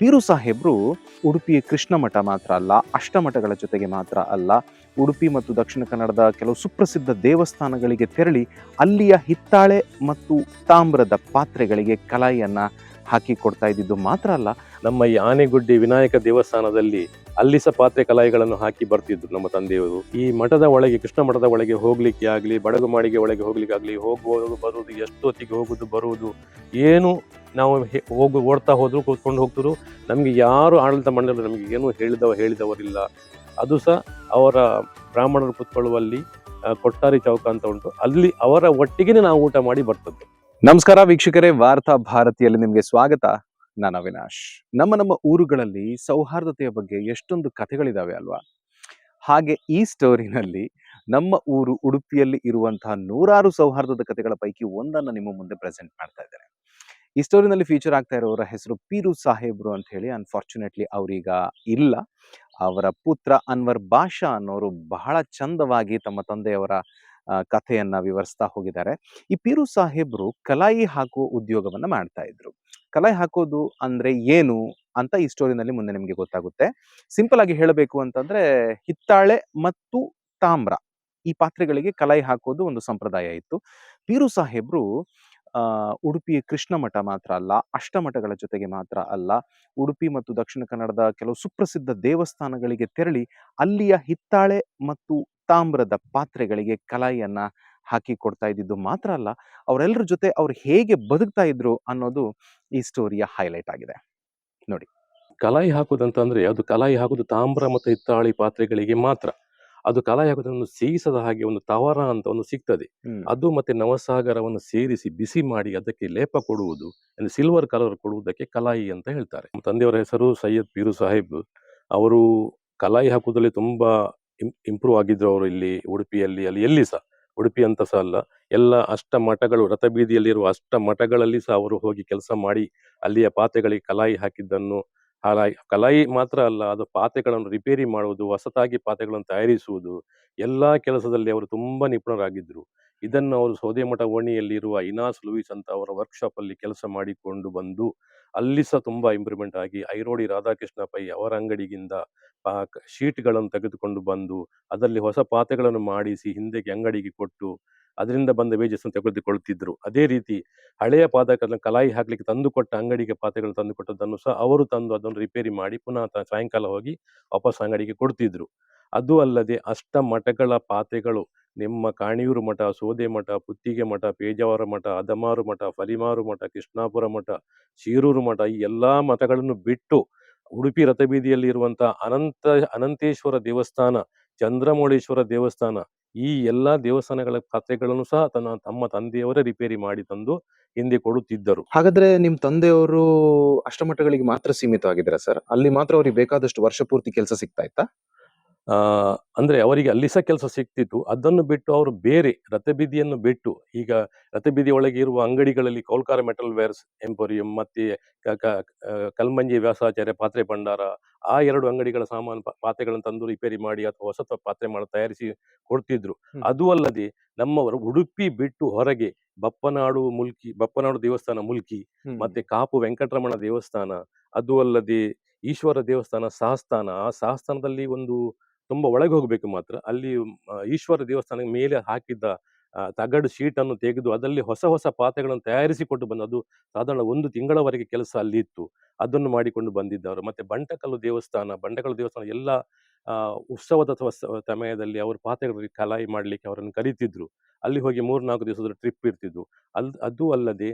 ಪೀರು ಸಾಹೇಬ್ರು ಉಡುಪಿಯ ಕೃಷ್ಣ ಮಠ ಮಾತ್ರ ಅಲ್ಲ, ಅಷ್ಟಮಠಗಳ ಜೊತೆಗೆ ಮಾತ್ರ ಅಲ್ಲ. ಉಡುಪಿ ಮತ್ತು ದಕ್ಷಿಣ ಕನ್ನಡದ ಕೆಲವು ಸುಪ್ರಸಿದ್ಧ ದೇವಸ್ಥಾನಗಳಿಗೆ ತೆರಳಿ ಅಲ್ಲಿಯ ಹಿತ್ತಾಳೆ ಮತ್ತು ತಾಮ್ರದ ಪಾತ್ರೆಗಳಿಗೆ ಕಲಾಯಿಯನ್ನು ಹಾಕಿ ಕೊಡ್ತಾ ಇದ್ದಿದ್ದು ಮಾತ್ರ ಅಲ್ಲ. ನಮ್ಮ ಈ ಆನೆಗುಡ್ಡಿ ವಿನಾಯಕ ದೇವಸ್ಥಾನದಲ್ಲಿ ಅಲ್ಲಿ ಸಹ ಪಾತ್ರೆ ಕಲಾಯಿಗಳನ್ನು ಹಾಕಿ ಬರ್ತಿದ್ರು ನಮ್ಮ ತಂದೆಯವರು. ಈ ಮಠದ ಒಳಗೆ, ಕೃಷ್ಣ ಮಠದ ಒಳಗೆ ಹೋಗ್ಲಿಕ್ಕೆ ಆಗಲಿ, ಬಡಗು ಮಾಡಿಗೆ ಒಳಗೆ ಹೋಗ್ಲಿಕ್ಕೆ ಆಗಲಿ, ಹೋಗುವುದು, ಬರುವುದು ಎಷ್ಟು ಹೊತ್ತಿಗೆ ಹೋಗುದು ಬರುವುದು, ಏನು ನಾವು ಹೋಗಿ, ಓಡ್ತಾ ಹೋದ್ರು, ಕೂತ್ಕೊಂಡು ಹೋಗ್ತಿದ್ರು. ನಮಗೆ ಯಾರು ಆಡಳಿತ ಮಂಡಳಿ ನಮಗೆ ಏನು ಹೇಳಿದವ, ಹೇಳಿದವರಿಲ್ಲ. ಅದು ಸಹ ಅವರ ಬ್ರಾಹ್ಮಣರು ಕೂತ್ಕೊಳ್ಳುವಲ್ಲಿ ಕೊಟ್ಟಾರಿ ಚೌಕ ಅಂತ ಉಂಟು. ಅಲ್ಲಿ ಅವರ ಒಟ್ಟಿಗೆ ನಾವು ಊಟ ಮಾಡಿ ಬರ್ತದ್ದು. ನಮಸ್ಕಾರ ವೀಕ್ಷಕರೇ, ವಾರ್ತಾ ಭಾರತಿಯಲ್ಲಿ ನಿಮಗೆ ಸ್ವಾಗತ. ನಾನು ಅವಿನಾಶ್. ನಮ್ಮ ನಮ್ಮ ಊರುಗಳಲ್ಲಿ ಸೌಹಾರ್ದತೆಯ ಬಗ್ಗೆ ಎಷ್ಟೊಂದು ಕಥೆಗಳಿದಾವೆ ಅಲ್ವಾ? ಹಾಗೆ ಈ ಸ್ಟೋರಿನಲ್ಲಿ ನಮ್ಮ ಊರು ಉಡುಪಿಯಲ್ಲಿ ಇರುವಂತಹ ನೂರಾರು ಸೌಹಾರ್ದದ ಕಥೆಗಳ ಪೈಕಿ ಒಂದನ್ನು ನಿಮ್ಮ ಮುಂದೆ ಪ್ರೆಸೆಂಟ್ ಮಾಡ್ತಾ ಇದ್ದಾರೆ ಈ ಸ್ಟೋರಿನಲ್ಲಿ ಫೀಚರ್ ಆಗ್ತಾ ಇರೋರ ಹೆಸರು ಪೀರು ಸಾಹೇಬ್ರು ಅಂತ ಹೇಳಿ ಅನ್ಫಾರ್ಚುನೇಟ್ಲಿ ಅವರೀಗ ಇಲ್ಲ. ಅವರ ಪುತ್ರ ಅನ್ವರ್ ಬಾಷಾ ಅನ್ನೋರು ಬಹಳ ಚಂದವಾಗಿ ತಮ್ಮ ತಂದೆಯವರ ಕಥೆಯನ್ನ ವಿವರಿಸ್ತಾ ಹೋಗಿದ್ದಾರೆ. ಈ ಪೀರು ಸಾಹೇಬ್ರು ಕಲಾಯಿ ಹಾಕುವ ಉದ್ಯೋಗವನ್ನ ಮಾಡ್ತಾ ಇದ್ರು. ಕಲಾಯಿ ಹಾಕೋದು ಅಂದ್ರೆ ಏನು ಅಂತ ಈ ಸ್ಟೋರಿನಲ್ಲಿ ಮುಂದೆ ನಿಮಗೆ ಗೊತ್ತಾಗುತ್ತೆ. ಸಿಂಪಲ್ ಆಗಿ ಹೇಳಬೇಕು ಅಂತಂದ್ರೆ ಹಿತ್ತಾಳೆ ಮತ್ತು ತಾಮ್ರ ಈ ಪಾತ್ರೆಗಳಿಗೆ ಕಲಾಯಿ ಹಾಕೋದು ಒಂದು ಸಂಪ್ರದಾಯ ಇತ್ತು. ಪೀರು ಸಾಹೇಬ್ರು ಉಡುಪಿ ಕೃಷ್ಣ ಮಠ ಮಾತ್ರ ಅಲ್ಲ, ಅಷ್ಟಮಠಗಳ ಜೊತೆಗೆ ಮಾತ್ರ ಅಲ್ಲ, ಉಡುಪಿ ಮತ್ತು ದಕ್ಷಿಣ ಕನ್ನಡದ ಕೆಲವು ಸುಪ್ರಸಿದ್ಧ ದೇವಸ್ಥಾನಗಳಿಗೆ ತೆರಳಿ ಅಲ್ಲಿಯ ಹಿತ್ತಾಳೆ ಮತ್ತು ತಾಮ್ರದ ಪಾತ್ರೆಗಳಿಗೆ ಕಲಾಯಿಯನ್ನು ಹಾಕಿ ಕೊಡ್ತಾ ಇದ್ದಿದ್ದು ಮಾತ್ರ ಅಲ್ಲ ಅವರೆಲ್ಲರ ಜೊತೆ ಅವ್ರು ಹೇಗೆ ಬದುಕ್ತಾ ಇದ್ರು ಅನ್ನೋದು ಈ ಸ್ಟೋರಿಯ ಹೈಲೈಟ್ ಆಗಿದೆ. ನೋಡಿ. ಕಲಾಯಿ ಹಾಕುದಂತಂದ್ರೆ ಅದು ಕಲಾಯಿ ಹಾಕುದು ತಾಮ್ರ ಮತ್ತು ಹಿತ್ತಾಳಿ ಪಾತ್ರೆಗಳಿಗೆ ಮಾತ್ರ. ಅದು ಕಲಾಯಿ ಹಾಕುದನ್ನು ಸೀಸದ ಹಾಗೆ ಒಂದು ತವರ ಅಂತ ಒಂದು ಸಿಗ್ತದೆ. ಅದು ಮತ್ತೆ ನವಸಾಗರವನ್ನು ಸೇರಿಸಿ ಬಿಸಿ ಮಾಡಿ ಅದಕ್ಕೆ ಲೇಪ ಕೊಡುವುದು ಅಂದ್ರೆ ಸಿಲ್ವರ್ ಕಲರ್ ಕೊಡುವುದಕ್ಕೆ ಕಲಾಯಿ ಅಂತ ಹೇಳ್ತಾರೆ. ನಮ್ಮ ತಂದೆಯವರ ಹೆಸರು ಸೈಯದ್ ಪೀರು ಸಾಹೇಬ್. ಅವರು ಕಲಾಯಿ ಹಾಕುವುದರಲ್ಲಿ ತುಂಬಾ ಇಂಪ್ರೂವ್ ಆಗಿದ್ರು ಅವರು ಇಲ್ಲಿ ಉಡುಪಿಯಲ್ಲಿ ಅಲ್ಲಿ ಎಲ್ಲಿ ಸಹ, ಉಡುಪಿ ಅಂತ ಸಹ ಅಲ್ಲ, ಎಲ್ಲ ಅಷ್ಟ ಮಠಗಳು ರಥಬೀದಿಯಲ್ಲಿರುವ ಅಷ್ಟ ಮಠಗಳಲ್ಲಿ ಸಹ ಅವರು ಹೋಗಿ ಕೆಲಸ ಮಾಡಿ, ಅಲ್ಲಿಯ ಪಾತ್ರೆಗಳಿಗೆ ಕಲಾಯಿ ಹಾಕಿದ್ದನ್ನು, ಹಾಲಾಯಿ, ಕಲಾಯಿ ಮಾತ್ರ ಅಲ್ಲ, ಅದು ಪಾತ್ರೆಗಳನ್ನು ರಿಪೇರಿ ಮಾಡುವುದು, ಹೊಸತಾಗಿ ಪಾತ್ರೆಗಳನ್ನು ತಯಾರಿಸುವುದು, ಎಲ್ಲಾ ಕೆಲಸದಲ್ಲಿ ಅವರು ತುಂಬಾ ನಿಪುಣರಾಗಿದ್ದರು ಇದನ್ನು ಅವರು ಸೌದೆಮಠ ಓಣಿಯಲ್ಲಿರುವ ಇನಾಸ್ ಲೂಯಿಸ್ ಅಂತ ಅವರ ವರ್ಕ್ಶಾಪ್ ಅಲ್ಲಿ ಕೆಲಸ ಮಾಡಿಕೊಂಡು ಬಂದು, ಅಲ್ಲಿ ಸಹ ತುಂಬಾ ಇಂಪ್ರೂವ್ಮೆಂಟ್ ಆಗಿ, ಐರೋಡಿ ರಾಧಾಕೃಷ್ಣ ಪೈ ಅವರ ಅಂಗಡಿಗಿಂದ ಶೀಟ್ಗಳನ್ನು ತೆಗೆದುಕೊಂಡು ಬಂದು, ಅದರಲ್ಲಿ ಹೊಸ ಪಾತ್ರೆಗಳನ್ನು ಮಾಡಿಸಿ ಹಿಂದೆಗೆ ಅಂಗಡಿಗೆ ಕೊಟ್ಟು, ಅದರಿಂದ ಬಂದ ವೇಜಸ್ ಅನ್ನು ತೆಗೆದುಕೊಳ್ತಿದ್ರು. ಅದೇ ರೀತಿ ಹಳೆಯ ಪಾತ್ರೆಗಳನ್ನು ಕಲಾಯಿ ಹಾಕ್ಲಿಕ್ಕೆ ತಂದು ಕೊಟ್ಟ ಅಂಗಡಿಗೆ ಪಾತ್ರೆಗಳನ್ನು ತಂದು ಕೊಟ್ಟದ್ದನ್ನು ಸಹ ಅವರು ತಂದು ಅದನ್ನು ರಿಪೇರಿ ಮಾಡಿ ಪುನಃ ಸಾಯಂಕಾಲ ಹೋಗಿ ವಾಪಸ್ ಅಂಗಡಿಗೆ ಕೊಡ್ತಿದ್ರು. ಅದು ಅಲ್ಲದೆ ಅಷ್ಟ ಮಠಗಳ ಪಾತ್ರೆಗಳು, ನಿಮ್ಮ ಕಾಣಿಯೂರು ಮಠ, ಸೋದೆ ಮಠ, ಪುತ್ತಿಗೆ ಮಠ, ಪೇಜಾವರ ಮಠ ಅದಮಾರು ಮಠ, ಫಲಿಮಾರು ಮಠ, ಕೃಷ್ಣಾಪುರ ಮಠ, ಶೀರೂರು ಮಠ ಈ ಎಲ್ಲಾ ಮಠಗಳನ್ನು ಬಿಟ್ಟು ಉಡುಪಿ ರಥಬೀದಿಯಲ್ಲಿ ಇರುವಂತಹ ಅನಂತ, ಅನಂತೇಶ್ವರ ದೇವಸ್ಥಾನ, ಚಂದ್ರಮೌಳೇಶ್ವರ ದೇವಸ್ಥಾನ, ಈ ಎಲ್ಲಾ ದೇವಸ್ಥಾನಗಳ ಪಾತ್ರೆಗಳನ್ನು ಸಹ ತನ್ನ ತಮ್ಮ ತಂದೆಯವರೇ ರಿಪೇರಿ ಮಾಡಿ ತಂದು ಹಿಂದೆ ಕೊಡುತ್ತಿದ್ದರು. ಹಾಗಾದ್ರೆ ನಿಮ್ ತಂದೆಯವರು ಅಷ್ಟಮಠಗಳಿಗೆ ಮಾತ್ರ ಸೀಮಿತವಾಗಿದ್ದಾರೆ ಸರ್? ಅಲ್ಲಿ ಮಾತ್ರ ಅವ್ರಿಗೆ ಬೇಕಾದಷ್ಟು ವರ್ಷ ಪೂರ್ತಿ ಕೆಲಸ ಸಿಗ್ತಾ ಇತ್ತಾ? ಅಂದ್ರೆ ಅವರಿಗೆ ಅಲ್ಲಿ ಸಹ ಕೆಲಸ ಸಿಗ್ತಿತ್ತು. ಅದನ್ನು ಬಿಟ್ಟು ಅವರು ಬೇರೆ ರಥಬೀದಿಯನ್ನು ಬಿಟ್ಟು ಈಗ ರಥಬೀದಿ ಒಳಗೆ ಇರುವ ಅಂಗಡಿಗಳಲ್ಲಿ ಕೋಲ್ಕಾರ ಮೆಟಲ್ ವೇರ್ಸ್ ಎಂಪೋರಿಯಂ ಮತ್ತೆ ಕಲ್ಮಂಜಿ ವ್ಯಾಸಾಚಾರ್ಯ ಪಾತ್ರೆ ಭಂಡಾರ ಆ ಎರಡು ಅಂಗಡಿಗಳ ಸಾಮಾನು ಪಾತ್ರೆಗಳನ್ನು ತಂದು ರಿಪೇರಿ ಮಾಡಿ ಅಥವಾ ಹೊಸ ಪಾತ್ರೆ ಮಾಡಿ ತಯಾರಿಸಿ ಕೊಡ್ತಿದ್ರು. ಅದು ಅಲ್ಲದೆ ನಮ್ಮವರು ಉಡುಪಿ ಬಿಟ್ಟು ಹೊರಗೆ ಬಪ್ಪನಾಡು ಮುಲ್ಕಿ ಬಪ್ಪನಾಡು ದೇವಸ್ಥಾನ ಮುಲ್ಕಿ ಮತ್ತೆ ಕಾಪು ವೆಂಕಟರಮಣ ದೇವಸ್ಥಾನ ಅದು ಅಲ್ಲದೆ ಈಶ್ವರ ದೇವಸ್ಥಾನ ಸಹಸ್ಥಾನ ಆ ಸಹಸ್ಥಾನದಲ್ಲಿ ಒಂದು ತುಂಬಾ ಒಳಗೆ ಹೋಗಬೇಕು ಮಾತ್ರ. ಅಲ್ಲಿ ಈಶ್ವರ ದೇವಸ್ಥಾನ ಮೇಲೆ ಹಾಕಿದ್ದ ತಗಡು ಶೀಟ್ ಅನ್ನು ತೆಗೆದು ಅದರಲ್ಲಿ ಹೊಸ ಹೊಸ ಪಾತ್ರೆಗಳನ್ನು ತಯಾರಿಸಿಕೊಂಡು ಬಂದು, ಅದು ಸಾಧಾರಣ ಒಂದು ತಿಂಗಳವರೆಗೆ ಕೆಲಸ ಅಲ್ಲಿ ಇತ್ತು. ಅದನ್ನು ಮಾಡಿಕೊಂಡು ಬಂದಿದ್ದವರು. ಮತ್ತೆ ಬಂಟಕಲ್ಲು ದೇವಸ್ಥಾನ ಬಂಟಕಲ್ಲು ದೇವಸ್ಥಾನ ಎಲ್ಲ ಉತ್ಸವದ ಸಮಯದಲ್ಲಿ ಅವರು ಪಾತ್ರೆಗಳಿಗೆ ಕಲಾಯಿ ಮಾಡಲಿಕ್ಕೆ ಅವರನ್ನು ಕರೀತಿದ್ರು. ಅಲ್ಲಿ ಹೋಗಿ ಮೂರು ನಾಲ್ಕು ದಿವಸದ ಟ್ರಿಪ್ ಇರ್ತಿದ್ವು. ಅಲ್, ಅದು ಅಲ್ಲದೆ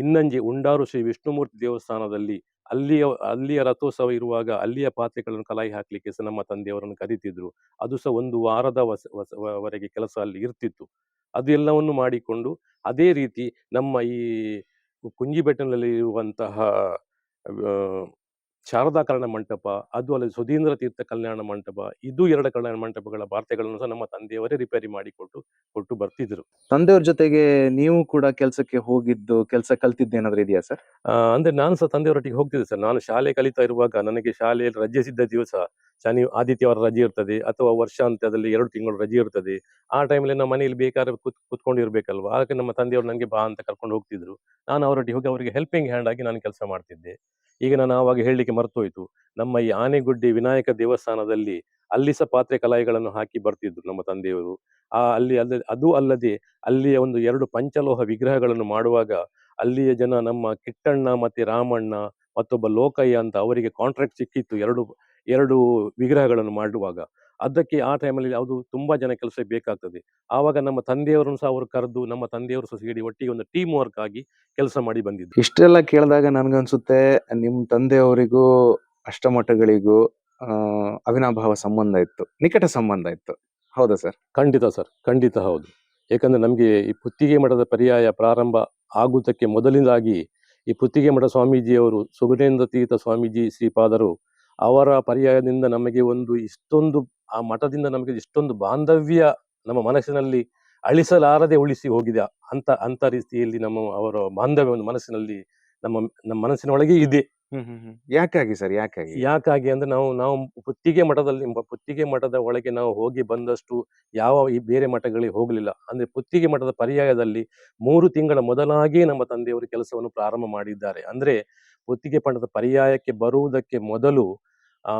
ಇನ್ನಂಜೆ, ಉಂಡಾರು ಶ್ರೀ ವಿಷ್ಣುಮೂರ್ತಿ ದೇವಸ್ಥಾನದಲ್ಲಿ ಅಲ್ಲಿಯ ಅಲ್ಲಿಯ ರಥೋತ್ಸವ ಇರುವಾಗ ಅಲ್ಲಿಯ ಪಾತ್ರೆಗಳನ್ನು ಕಲಾಯಿ ಹಾಕ್ಲಿಕ್ಕೆ ಸಹ ನಮ್ಮ ತಂದೆಯವರನ್ನು ಕರೀತಿದ್ರು. ಅದು ಸಹ ಒಂದು ವಾರದ ವಸ ವರೆಗೆ ಕೆಲಸ ಅಲ್ಲಿ ಇರ್ತಿತ್ತು. ಅದು ಎಲ್ಲವನ್ನು ಮಾಡಿಕೊಂಡು ಅದೇ ರೀತಿ ನಮ್ಮ ಈ ಕುಂಜಿಬೆಟ್ಟನಲ್ಲಿ ಇರುವಂತಹ ಶಾರದಾ ಕಲ್ಯಾಣ ಮಂಟಪ ಅದು ಅಲ್ಲದೆ ಸುಧೀಂದ್ರ ತೀರ್ಥ ಕಲ್ಯಾಣ ಮಂಟಪ ಇದು ಎರಡು ಕಲ್ಯಾಣ ಮಂಟಪಗಳ ವಾರ್ತೆಗಳನ್ನು ಸಹ ನಮ್ಮ ತಂದೆಯವರೇ ರಿಪೇರಿ ಮಾಡಿಕೊಟ್ಟು ಕೊಟ್ಟು ಬರ್ತಿದ್ರು. ತಂದೆಯವ್ರ ಜೊತೆಗೆ ನೀವು ಕೂಡ ಕೆಲಸಕ್ಕೆ ಹೋಗಿದ್ದು ಕೆಲಸ ಕಲ್ತಿದ್ದೇನಾದ್ರೂ ಇದೆಯಾ ಸರ್? ಅಂದ್ರೆ ನಾನು ಸಹ ತಂದೆಯವರೊಟ್ಟಿಗೆ ಹೋಗ್ತಿದ್ದೆ ಸರ್. ನಾನು ಶಾಲೆ ಕಲಿತಾ ಇರುವಾಗ ನನಗೆ ಶಾಲೆಯಲ್ಲಿ ರಜೆ ಸಿದ್ಧ ದಿವಸ ಶನಿ ಆದಿತ್ಯವಾರ ರಜೆ ಇರ್ತದೆ ಅಥವಾ ವರ್ಷಾಂತ್ಯದಲ್ಲಿ ಎರಡು ತಿಂಗಳು ರಜೆ ಇರ್ತದೆ. ಆ ಟೈಮಲ್ಲಿ ನಮ್ಮ ಮನೆಯಲ್ಲಿ ಬೇಕಾದ್ರೆ ಕೂತ್ ಕೂತ್ಕೊಂಡಿರ್ಬೇಕಲ್ವಾ? ಆಗ ನಮ್ಮ ತಂದೆಯವರು ನನಗೆ ಬಾ ಅಂತ ಕರ್ಕೊಂಡು ಹೋಗ್ತಿದ್ರು. ನಾನು ಅವರೊಟ್ಟಿಗೆ ಹೋಗಿ ಅವರಿಗೆ ಹೆಲ್ಪಿಂಗ್ ಹ್ಯಾಂಡ್ ಆಗಿ ನಾನು ಕೆಲಸ ಮಾಡ್ತಿದ್ದೆ. ಈಗ ನಾನು ಆವಾಗ ಹೇಳಲಿಕ್ಕೆ ಮರ್ತೋಯ್ತು. ನಮ್ಮ ಈ ಆನೆಗುಡ್ಡಿ ವಿನಾಯಕ ದೇವಸ್ಥಾನದಲ್ಲಿ ಅಲ್ಲಿ ಸಹ ಪಾತ್ರೆ ಕಲಾಯಿಗಳನ್ನು ಹಾಕಿ ಬರ್ತಿದ್ರು ನಮ್ಮ ತಂದೆಯವರು. ಆ ಅಲ್ಲಿ ಅಲ್ಲದೆ ಅದು ಅಲ್ಲದೆ ಅಲ್ಲಿಯ ಒಂದು ಎರಡು ಪಂಚಲೋಹ ವಿಗ್ರಹಗಳನ್ನು ಮಾಡುವಾಗ ಅಲ್ಲಿಯ ಜನ ನಮ್ಮ ಕಿಟ್ಟಣ್ಣ ಮತ್ತೆ ರಾಮಣ್ಣ ಮತ್ತೊಬ್ಬ ಲೋಕಯ್ಯ ಅಂತ ಅವರಿಗೆ ಕಾಂಟ್ರಾಕ್ಟ್ ಸಿಕ್ಕಿತ್ತು. ಎರಡು ಎರಡು ವಿಗ್ರಹಗಳನ್ನು ಮಾಡುವಾಗ. ಅದಕ್ಕೆ ಆ ಟೈಮಲ್ಲಿ ಅದು ತುಂಬ ಜನ ಕೆಲಸ ಬೇಕಾಗ್ತದೆ. ಆವಾಗ ನಮ್ಮ ತಂದೆಯವರನ್ನು ಸಹ ಅವರು ಕರೆದು ನಮ್ಮ ತಂದೆಯವರು ಸಹ ಸೇರಿ ಒಟ್ಟಿಗೆ ಒಂದು ಟೀಮ್ ವರ್ಕ್ ಆಗಿ ಕೆಲಸ ಮಾಡಿ ಬಂದಿದ್ದು. ಇಷ್ಟೆಲ್ಲ ಕೇಳಿದಾಗ ನನಗನ್ಸುತ್ತೆ ನಿಮ್ಮ ತಂದೆಯವರಿಗೂ ಅಷ್ಟಮಠಗಳಿಗೂ ಅವಿನಾಭಾವ ಸಂಬಂಧ ಇತ್ತು. ನಿಕಟ ಸಂಬಂಧ ಇತ್ತು. ಹೌದಾ ಸರ್? ಖಂಡಿತ ಸರ್. ಖಂಡಿತ ಹೌದು. ಏಕೆಂದರೆ ನಮಗೆ ಈ ಪುತ್ತಿಗೆ ಮಠದ ಪರ್ಯಾಯ ಪ್ರಾರಂಭ ಆಗುವುದಕ್ಕೆ ಮೊದಲಿಂದಾಗಿ ಈ ಪುತ್ತಿಗೆ ಮಠ ಸ್ವಾಮೀಜಿಯವರು ಸುಗುಣೇಂದ್ರ ತೀರ್ಥ ಸ್ವಾಮೀಜಿ ಶ್ರೀಪಾದರು ಅವರ ಪರ್ಯಾಯದಿಂದ ನಮಗೆ ಒಂದು ಇಷ್ಟೊಂದು ಆ ಮಠದಿಂದ ನಮಗೆ ಇಷ್ಟೊಂದು ಬಾಂಧವ್ಯ ನಮ್ಮ ಮನಸ್ಸಿನಲ್ಲಿ ಅಳಿಸಲಾರದೆ ಉಳಿಸಿ ಹೋಗಿದೆ ಅಂತ ಅಂತ ರೀತಿಯಲ್ಲಿ ನಮ್ಮ ಅವರ ಬಾಂಧವ್ಯ ಒಂದು ಮನಸ್ಸಿನಲ್ಲಿ ನಮ್ಮ ನಮ್ಮ ಮನಸ್ಸಿನ ಒಳಗೆ ಇದೆ ಯಾಕಾಗಿ ಸರ್ ಯಾಕಾಗಿ? ಯಾಕಾಗಿ ಅಂದ್ರೆ ನಾವು ನಾವು ಪುತ್ತಿಗೆ ಮಠದಲ್ಲಿ ಪುತ್ತಿಗೆ ಮಠದ ಒಳಗೆ ನಾವು ಹೋಗಿ ಬಂದಷ್ಟು ಯಾವ ಈ ಬೇರೆ ಮಠಗಳಿಗೆ ಹೋಗಲಿಲ್ಲ. ಅಂದ್ರೆ ಪುತ್ತಿಗೆ ಮಠದ ಪರ್ಯಾಯದಲ್ಲಿ ಮೂರು ತಿಂಗಳ ಮೊದಲಾಗಿ ನಮ್ಮ ತಂದೆಯವರು ಕೆಲಸವನ್ನು ಪ್ರಾರಂಭ ಮಾಡಿದ್ದಾರೆ. ಅಂದ್ರೆ ಪುತ್ತಿಗೆ ಮಠದ ಪರ್ಯಾಯಕ್ಕೆ ಬರುವುದಕ್ಕೆ ಮೊದಲು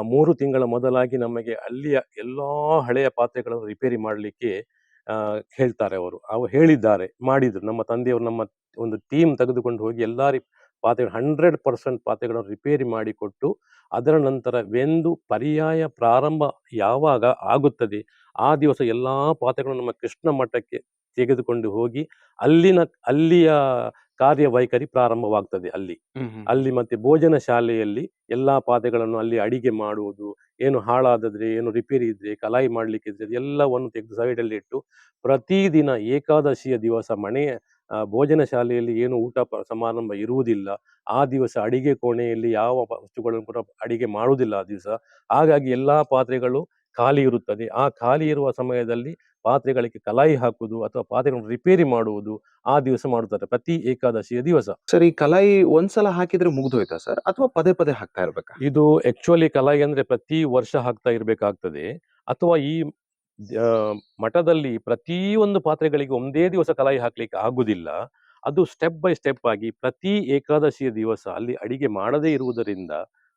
ಮೂರು ತಿಂಗಳ ಮೊದಲಾಗಿ ನಮಗೆ ಅಲ್ಲಿಯ ಎಲ್ಲ ಹಳೆಯ ಪಾತ್ರೆಗಳನ್ನು ರಿಪೇರಿ ಮಾಡಲಿಕ್ಕೆ, ಆ, ಹೇಳ್ತಾರೆ ಅವರು. ಅವರು ಹೇಳಿದ್ದಾರೆ, ಮಾಡಿದ್ರು. ನಮ್ಮ ತಂದೆಯವರು ನಮ್ಮ ಒಂದು ಟೀಮ್ ತೆಗೆದುಕೊಂಡು ಹೋಗಿ ಎಲ್ಲಾ ಪಾತ್ರೆಗಳು ಪಾತ್ರೆ ಹಂಡ್ರೆಡ್ ಪರ್ಸೆಂಟ್ ಪಾತ್ರೆಗಳನ್ನು ರಿಪೇರಿ ಮಾಡಿಕೊಟ್ಟು, ಅದರ ನಂತರ ವೆಂದು ಪರ್ಯಾಯ ಪ್ರಾರಂಭ ಯಾವಾಗ ಆಗುತ್ತದೆ, ಆ ದಿವಸ ಎಲ್ಲಾ ಪಾತ್ರೆಗಳನ್ನು ನಮ್ಮ ಕೃಷ್ಣ ಮಠಕ್ಕೆ ತೆಗೆದುಕೊಂಡು ಹೋಗಿ, ಅಲ್ಲಿನ, ಅಲ್ಲಿಯ ಕಾರ್ಯವೈಖರಿ ಪ್ರಾರಂಭವಾಗ್ತದೆ ಅಲ್ಲಿ. ಅಲ್ಲಿ ಮತ್ತೆ ಭೋಜನ ಶಾಲೆಯಲ್ಲಿ ಎಲ್ಲಾ ಪಾತ್ರೆಗಳನ್ನು ಅಲ್ಲಿ ಅಡಿಗೆ ಮಾಡುವುದು ಏನು ಹಾಳಾದದ್ರೆ ಏನು ರಿಪೇರಿ ಇದ್ರೆ ಕಲಾಯಿ ಮಾಡ್ಲಿಕ್ಕೆ ಇದ್ರೆ ಎಲ್ಲವನ್ನು ತೆಗೆದು ಸೈಡಲ್ಲಿ ಇಟ್ಟು ಪ್ರತಿದಿನ ಏಕಾದಶಿಯ ದಿವಸ ಮನೆಯ ಆ, ಭೋಜನ ಶಾಲೆಯಲ್ಲಿ ಏನು ಊಟ ಸಮಾರಂಭ ಇರುವುದಿಲ್ಲ. ಆ ದಿವಸ ಅಡಿಗೆ ಕೋಣೆಯಲ್ಲಿ ಯಾವ ವಸ್ತುಗಳನ್ನು ಕೂಡ ಅಡಿಗೆ ಮಾಡುವುದಿಲ್ಲ ಆ ದಿವಸ. ಹಾಗಾಗಿ ಎಲ್ಲಾ ಪಾತ್ರೆಗಳು ಖಾಲಿ ಇರುತ್ತದೆ. ಆ ಖಾಲಿ ಇರುವ ಸಮಯದಲ್ಲಿ ಪಾತ್ರೆಗಳಿಗೆ ಕಲಾಯಿ ಹಾಕುವುದು ಅಥವಾ ಪಾತ್ರೆಗಳನ್ನು ರಿಪೇರಿ ಮಾಡುವುದು ಆ ದಿವಸ ಮಾಡುತ್ತಾರೆ ಪ್ರತಿ ಏಕಾದಶಿಯ ದಿವಸ. ಸರ್ ಈ ಕಲಾಯಿ ಒಂದ್ಸಲ ಹಾಕಿದ್ರೆ ಮುಗ್ದೋಯ್ತಾ ಸರ್ ಅಥವಾ ಪದೇ ಪದೇ ಹಾಕ್ತಾ ಇರ್ಬೇಕಾ? ಇದು ಆಕ್ಚುಲಿ ಕಲಾಯಿ ಅಂದ್ರೆ ಪ್ರತಿ ವರ್ಷ ಹಾಕ್ತಾ ಇರಬೇಕಾಗ್ತದೆ. ಅಥವಾ ಈ ಮಠದಲ್ಲಿ ಪ್ರತಿಯೊಂದು ಪಾತ್ರೆಗಳಿಗೆ ಒಂದೇ ದಿವಸ ಕಲಾಯಿ ಹಾಕ್ಲಿಕ್ಕೆ ಆಗುದಿಲ್ಲ. ಅದು ಸ್ಟೆಪ್ ಬೈ ಸ್ಟೆಪ್ ಆಗಿ ಪ್ರತಿ ಏಕಾದಶಿಯ ದಿವಸ ಅಲ್ಲಿ ಅಡಿಗೆ ಮಾಡದೇ ಇರುವುದರಿಂದ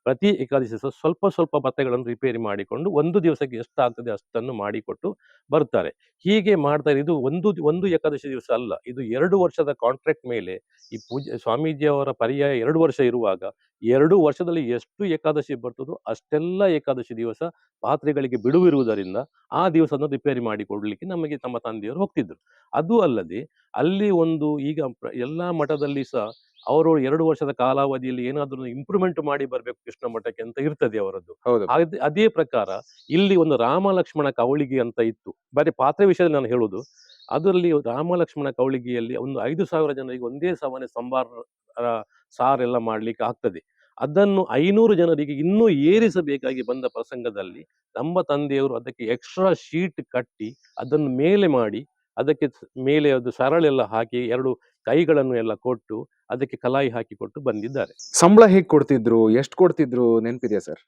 ಪ್ರತಿ ಏಕಾದಶಿ ಸಹ ಸ್ವಲ್ಪ ಸ್ವಲ್ಪ ಬತ್ತೆಗಳನ್ನು ರಿಪೇರಿ ಮಾಡಿಕೊಂಡು ಒಂದು ದಿವಸಕ್ಕೆ ಎಷ್ಟಾಗ್ತದೆ ಅಷ್ಟನ್ನು ಮಾಡಿಕೊಟ್ಟು ಬರ್ತಾರೆ. ಹೀಗೆ ಮಾಡ್ತಾರೆ ಇದು ಒಂದು ಒಂದು ಏಕಾದಶಿ ದಿವಸ ಅಲ್ಲ, ಇದು ಎರಡು ವರ್ಷದ ಕಾಂಟ್ರಾಕ್ಟ್ ಮೇಲೆ ಈ ಪೂಜೆ, ಸ್ವಾಮೀಜಿಯವರ ಪರ್ಯಾಯ ಎರಡು ವರ್ಷ ಇರುವಾಗ ಎರಡು ವರ್ಷದಲ್ಲಿ ಎಷ್ಟು ಏಕಾದಶಿ ಬರ್ತದೋ ಅಷ್ಟೆಲ್ಲ ಏಕಾದಶಿ ದಿವಸ ಪಾತ್ರೆಗಳಿಗೆ ಬಿಡುವಿರುವುದರಿಂದ ಆ ದಿವಸನ ರಿಪೇರಿ ಮಾಡಿಕೊಡ್ಲಿಕ್ಕೆ ನಮಗೆ ತಮ್ಮ ತಂದೆಯವರು ಹೋಗ್ತಿದ್ರು. ಅದು ಅಲ್ಲದೆ ಅಲ್ಲಿ ಒಂದು ಈಗ ಎಲ್ಲಾ ಮಠದಲ್ಲಿ ಸಹ ಅವರು ಎರಡು ವರ್ಷದ ಕಾಲಾವಧಿಯಲ್ಲಿ ಏನಾದರೂ ಇಂಪ್ರೂವ್ಮೆಂಟ್ ಮಾಡಿ ಬರಬೇಕು ಕೃಷ್ಣ ಮಠಕ್ಕೆ ಅಂತ ಇರ್ತದೆ ಅವರದ್ದು. ಅದ್- ಪ್ರಕಾರ ಇಲ್ಲಿ ಒಂದು ರಾಮ ಲಕ್ಷ್ಮಣ ಕವಳಿಗೆ ಅಂತ ಇತ್ತು. ಬರೀ ಪಾತ್ರ ವಿಷಯದಲ್ಲಿ ನಾನು ಹೇಳುದು. ಅದರಲ್ಲಿ ರಾಮ ಲಕ್ಷ್ಮಣ ಕವಳಿಗೆಯಲ್ಲಿ ಒಂದು ಐದು ಸಾವಿರ ಜನರಿಗೆ ಒಂದೇ ಸವನೆ ಸಂಬಾರ ಸಾರ್ ಸಾರೆಲ್ಲ ಮಾಡ್ಲಿಕ್ಕೆ ಆಗ್ತದೆ. ಅದನ್ನು ಐನೂರು ಜನರಿಗೆ ಇನ್ನೂ ಏರಿಸಬೇಕಾಗಿ ಬಂದ ಪ್ರಸಂಗದಲ್ಲಿ ನಮ್ಮ ತಂದೆಯವರು ಅದಕ್ಕೆ ಎಕ್ಸ್ಟ್ರಾ ಶೀಟ್ ಕಟ್ಟಿ ಅದನ್ನು ಮೇಲೆ ಮಾಡಿ ಅದಕ್ಕೆ ಮೇಲೆ ಅದು ಸರಳೆಲ್ಲ ಹಾಕಿ ಎರಡು ಕೈಗಳನ್ನು ಎಲ್ಲ ಕೊಟ್ಟು ಅದಕ್ಕೆ ಕಲಾಯಿ ಹಾಕಿ ಕೊಟ್ಟು ಬಂದಿದ್ದಾರೆ. ಸಂಬಳ ಹೇಗೆ ಕೊಡ್ತಿದ್ರು? ಎಷ್ಟು ಕೊಡ್ತಿದ್ರು? ನೆನ್ಪಿದೆಯಾ ಸರ್?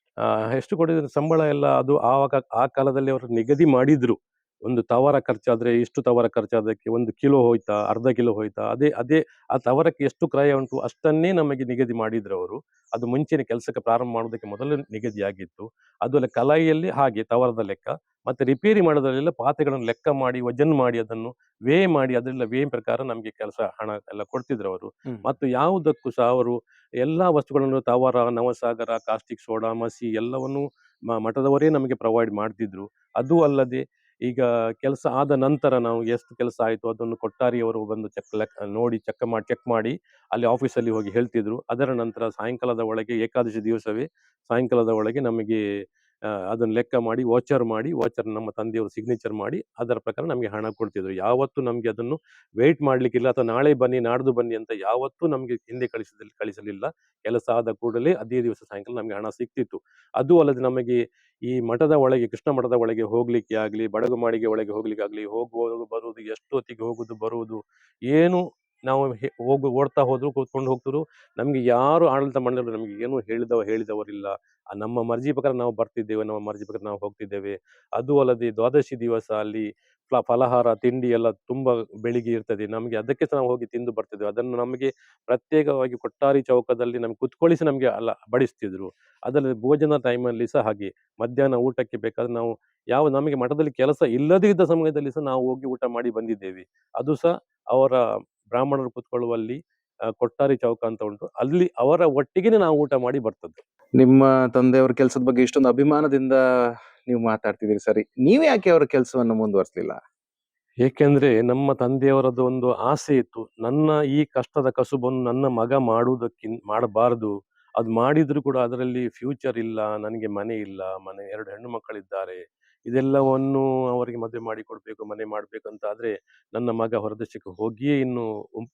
ಎಷ್ಟು ಕೊಡ್ತಿದ್ರು? ಸಂಬಳ ಎಲ್ಲ ಅದು ಆವಾಗ ಆ ಕಾಲದಲ್ಲಿ ಅವರು ನಿಗದಿ ಮಾಡಿದ್ರು. ಒಂದು ತವರ ಖರ್ಚಾದರೆ ಇಷ್ಟು ತವರ ಖರ್ಚಾದಕ್ಕೆ ಒಂದು ಕಿಲೋ ಹೋಯ್ತಾ ಅರ್ಧ ಕಿಲೋ ಹೋಯ್ತಾ ಅದೇ ಅದೇ ಆ ತವರಕ್ಕೆ ಎಷ್ಟು ಕ್ರಯ ಉಂಟು ಅಷ್ಟನ್ನೇ ನಮಗೆ ನಿಗದಿ ಮಾಡಿದ್ರು ಅವರು. ಅದು ಮುಂಚಿನ ಕೆಲಸಕ್ಕೆ ಪ್ರಾರಂಭ ಮಾಡೋದಕ್ಕೆ ಮೊದಲು ನಿಗದಿಯಾಗಿತ್ತು ಅದು ಅಲ್ಲ ಕಲಾಯಿಯಲ್ಲಿ ಹಾಗೆ ತವರದ ಲೆಕ್ಕ ಮತ್ತೆ ರಿಪೇರಿ ಮಾಡೋದ್ರಲ್ಲೆಲ್ಲ ಪಾತ್ರೆಗಳನ್ನು ಲೆಕ್ಕ ಮಾಡಿ ವಜನ್ ಮಾಡಿ ಅದನ್ನು ವೇ ಮಾಡಿ ಅದರಿಂದ ವೇ ಪ್ರಕಾರ ನಮಗೆ ಕೆಲಸ ಹಣ ಎಲ್ಲ ಕೊಡ್ತಿದ್ರು ಅವರು. ಮತ್ತು ಯಾವುದಕ್ಕೂ ಸಹ ಅವರು ಎಲ್ಲ ವಸ್ತುಗಳನ್ನು ತವರ ನವಸಾಗರ ಕಾಸ್ಟಿಕ್ ಸೋಡಾ ಮಸಿ ಎಲ್ಲವನ್ನು ಮಠದವರೇ ನಮಗೆ ಪ್ರೊವೈಡ್ ಮಾಡ್ತಿದ್ರು. ಅದು ಅಲ್ಲದೆ ಈಗ ಕೆಲಸ ಆದ ನಂತರ ನಾವು ಎಷ್ಟು ಕೆಲಸ ಆಯಿತು ಅದನ್ನು ಕೊಟ್ಟಾರಿಯವರು ಬಂದು ಚೆಕ್ ಲೆಕ್, ನೋಡಿ ಚೆಕ್ ಮಾಡಿ ಚೆಕ್ ಮಾಡಿ ಅಲ್ಲಿ ಆಫೀಸಲ್ಲಿ ಹೋಗಿ ಹೇಳ್ತಿದ್ರು. ಅದರ ನಂತರ ಸಾಯಂಕಾಲದ ಒಳಗೆ ಏಕಾದಶಿ ದಿವಸವೇ ಸಾಯಂಕಾಲದ ಒಳಗೆ ನಮಗೆ ಅದನ್ನು ಲೆಕ್ಕ ಮಾಡಿ ವಾಚರ್ ಮಾಡಿ, ವಾಚರ್ ನಮ್ಮ ತಂದೆಯವರು ಸಿಗ್ನೇಚರ್ ಮಾಡಿ, ಅದರ ಪ್ರಕಾರ ನಮಗೆ ಹಣ ಕೊಡ್ತಿದ್ರು. ಯಾವತ್ತೂ ನಮಗೆ ಅದನ್ನು ವೆಯ್ಟ್ ಮಾಡಲಿಕ್ಕಿಲ್ಲ ಅಥವಾ ನಾಳೆ ಬನ್ನಿ, ನಾಡ್ದು ಬನ್ನಿ ಅಂತ ಯಾವತ್ತೂ ನಮಗೆ ಹಿಂದೆ ಕಳಿಸಿದಲ್ಲಿ ಕಳಿಸಲಿಲ್ಲ. ಕೆಲಸ ಆದ ಕೂಡಲೇ ಅದೇ ದಿವಸ ಸಾಯಂಕಾಲ ನಮಗೆ ಹಣ ಸಿಗ್ತಿತ್ತು ಅದು ಅಲ್ಲದೆ ನಮಗೆ ಈ ಮಠದ ಒಳಗೆ, ಕೃಷ್ಣ ಮಠದ ಒಳಗೆ ಹೋಗ್ಲಿಕ್ಕೆ ಆಗಲಿ, ಬಡಗು ಮಾಡಿಗೆ ಒಳಗೆ ಹೋಗ್ಲಿಕ್ಕೆ ಆಗಲಿ, ಹೋಗುವುದು, ಬರುವುದು ಎಷ್ಟು ಹೊತ್ತಿಗೆ ಹೋಗುದು ಬರುವುದು, ಏನು ನಾವು ಹೋಗಿ, ಓಡ್ತಾ ಹೋದ್ರು, ಕೂತ್ಕೊಂಡು ಹೋಗ್ತಿದ್ರು, ನಮಗೆ ಯಾರು ಆಡಳಿತ ಮಂಡಳಿ ನಮಗೆ ಏನು ಹೇಳಿದವ, ಹೇಳಿದವರಿಲ್ಲ. ನಮ್ಮ ಮರ್ಜಿ ಪ್ರಕಾರ ನಾವು ಬರ್ತಿದ್ದೇವೆ, ನಮ್ಮ ಮರ್ಜಿ ಪ್ರಕಾರ ನಾವು ಹೋಗ್ತಿದ್ದೇವೆ. ಅದು ಅಲ್ಲದೆ ದ್ವಾದಶಿ ದಿವಸ ಅಲ್ಲಿ ಫಲ- ಫಲಹಾರ, ತಿಂಡಿ ಎಲ್ಲ ತುಂಬಾ ಬೆಳಿಗ್ಗೆ ಇರ್ತದೆ. ನಮಗೆ ಅದಕ್ಕೆ ಸಹ ನಾವು ಹೋಗಿ ತಿಂದು ಬರ್ತಿದ್ದೇವೆ. ಅದನ್ನು ನಮಗೆ ಪ್ರತ್ಯೇಕವಾಗಿ ಕೊಟ್ಟಾರಿ ಚೌಕದಲ್ಲಿ ನಮ್ಗೆ ಕುತ್ಕೊಳಿಸಿ ನಮಗೆ ಅಲ್ಲ, ಬಡಿಸ್ತಿದ್ರು. ಅದರಲ್ಲಿ ಭೋಜನ ಟೈಮಲ್ಲಿ ಸಹ ಹಾಗೆ. ಮಧ್ಯಾಹ್ನ ಊಟಕ್ಕೆ ಬೇಕಾದ್ರೆ ನಾವು ಯಾವ ನಮಗೆ ಮಠದಲ್ಲಿ ಕೆಲಸ ಇಲ್ಲದೇ ಇದ್ದ ಸಮಯದಲ್ಲಿ ಸಹ ನಾವು ಹೋಗಿ ಊಟ ಮಾಡಿ ಬಂದಿದ್ದೇವೆ. ಅದು ಸಹ ಅವರ ಬ್ರಾಹ್ಮಣರು ಕುತ್ಕೊಳ್ಳುವಲ್ಲಿ ಕೊಟ್ಟಾರಿ ಚೌಕ ಅಂತ ಉಂಟು. ಅಲ್ಲಿ ಅವರ ಒಟ್ಟಿಗೆನೆ ನಾವು ಊಟ ಮಾಡಿ ಬರ್ತದ್ದು. ನಿಮ್ಮ ತಂದೆಯವರ ಕೆಲಸದ ಬಗ್ಗೆ ಇಷ್ಟೊಂದು ಅಭಿಮಾನದಿಂದ ನೀವು ಮಾತಾಡ್ತಿದ್ದೀರಿ. ಸರಿ ನೀವು ಯಾಕೆ ಅವರ ಕೆಲಸವನ್ನು ಮುಂದುವರಿಸಲಿಲ್ಲ? ಏಕೆಂದ್ರೆ ನಮ್ಮ ತಂದೆಯವರದ್ದು ಒಂದು ಆಸೆ ಇತ್ತು. ನನ್ನ ಈ ಕಷ್ಟದ ಕಸುಬನ್ನು ನನ್ನ ಮಗ ಮಾಡುವುದಕ್ಕಿಂತ ಮಾಡಬಾರದು. ಅದು ಮಾಡಿದ್ರು ಕೂಡ ಅದರಲ್ಲಿ ಫ್ಯೂಚರ್ ಇಲ್ಲ ನನಗೆ ಮನೆ ಇಲ್ಲ ಮನೆ ಎರಡು ಹೆಣ್ಣು ಮಕ್ಕಳಿದ್ದಾರೆ. ಇದೆಲ್ಲವನ್ನು ಅವರಿಗೆ ಮದುವೆ ಮಾಡಿ ಕೊಡ್ಬೇಕು ಮನೆ ಮಾಡಬೇಕು ಅಂತ ಆದ್ರೆ ನನ್ನ ಮಗ ಹೊರದೇಶಕ್ಕೆ ಹೋಗಿಯೇ ಇನ್ನು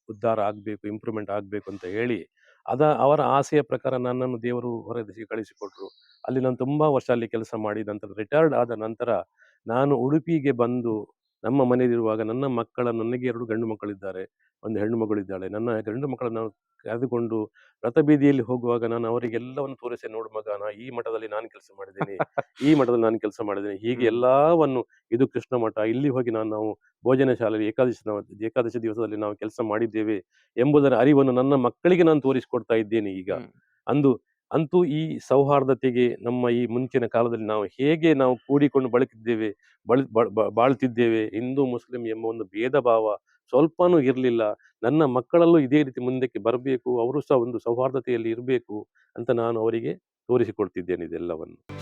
ಉದ್ಧಾರ ಆಗಬೇಕು ಇಂಪ್ರೂವ್ಮೆಂಟ್ ಆಗಬೇಕು ಅಂತ ಹೇಳಿ ಅದ ಅವರ ಆಸೆಯ ಪ್ರಕಾರ ನನ್ನನ್ನು ದೇವರು ಹೊರದೇಶಕ್ಕೆ ಕಳಿಸಿಕೊಟ್ರು. ಅಲ್ಲಿ ನಾನು ತುಂಬಾ ವರ್ಷ ಅಲ್ಲಿ ಕೆಲಸ ಮಾಡಿ ನಂತರ ರಿಟೈರ್ಡ್ ಆದ ನಂತರ ನಾನು ಉಡುಪಿಗೆ ಬಂದು ನಮ್ಮ ಮನೆಯಲ್ಲಿರುವಾಗ ನನ್ನ ಮಕ್ಕಳ ನನಗೆ ಎರಡು ಗಂಡು ಮಕ್ಕಳಿದ್ದಾರೆ. ಒಂದು ಹೆಣ್ಣು ಮಗಳಿದ್ದಾಳೆ. ನನ್ನ ಗಂಡು ಮಕ್ಕಳನ್ನು ಕರೆದುಕೊಂಡು ರಥಬೀದಿಯಲ್ಲಿ ಹೋಗುವಾಗ ನಾನು ಅವರಿಗೆಲ್ಲವನ್ನು ತೋರಿಸಿ ನೋಡು ಮಗ ನಾ ಈ ಮಠದಲ್ಲಿ ನಾನು ಕೆಲಸ ಮಾಡಿದ್ದೀನಿ ಈ ಮಠದಲ್ಲಿ ನಾನು ಕೆಲಸ ಮಾಡಿದ್ದೀನಿ. ಹೀಗೆ ಎಲ್ಲವನ್ನು ಇದು ಕೃಷ್ಣ ಮಠ ಇಲ್ಲಿ ಹೋಗಿ ನಾನು ನಾವು ಭೋಜನ ಶಾಲೆಯಲ್ಲಿ ಏಕಾದಶಿ ಏಕಾದಶಿ ದಿವಸದಲ್ಲಿ ನಾವು ಕೆಲಸ ಮಾಡಿದ್ದೇವೆ ಎಂಬುದರ ಅರಿವನ್ನು ನನ್ನ ಮಕ್ಕಳಿಗೆ ನಾನು ತೋರಿಸಿಕೊಡ್ತಾ ಇದ್ದೇನೆ ಈಗ. ಅಂದು ಅಂತೂ ಈ ಸೌಹಾರ್ದತೆಗೆ ನಮ್ಮ ಈ ಮುಂಚಿನ ಕಾಲದಲ್ಲಿ ನಾವು ಹೇಗೆ ನಾವು ಕೂಡಿಕೊಂಡು ಬಳಕಿದ್ದೇವೆ ಬಳ ಬಾಳ್ತಿದ್ದೇವೆ, ಹಿಂದೂ, ಮುಸ್ಲಿಂ ಎಂಬ ಒಂದು ಭೇದ ಭಾವ ಸ್ವಲ್ಪನೂ ಇರಲಿಲ್ಲ. ನನ್ನ ಮಕ್ಕಳಲ್ಲೂ ಇದೇ ರೀತಿ ಮುಂದಕ್ಕೆ ಬರಬೇಕು, ಅವರು ಸಹ ಒಂದು ಸೌಹಾರ್ದತೆಯಲ್ಲಿ ಇರಬೇಕು ಅಂತ ನಾನು ಅವರಿಗೆ ತೋರಿಸಿಕೊಡ್ತಿದ್ದೇನೆ ಇದೆಲ್ಲವನ್ನು.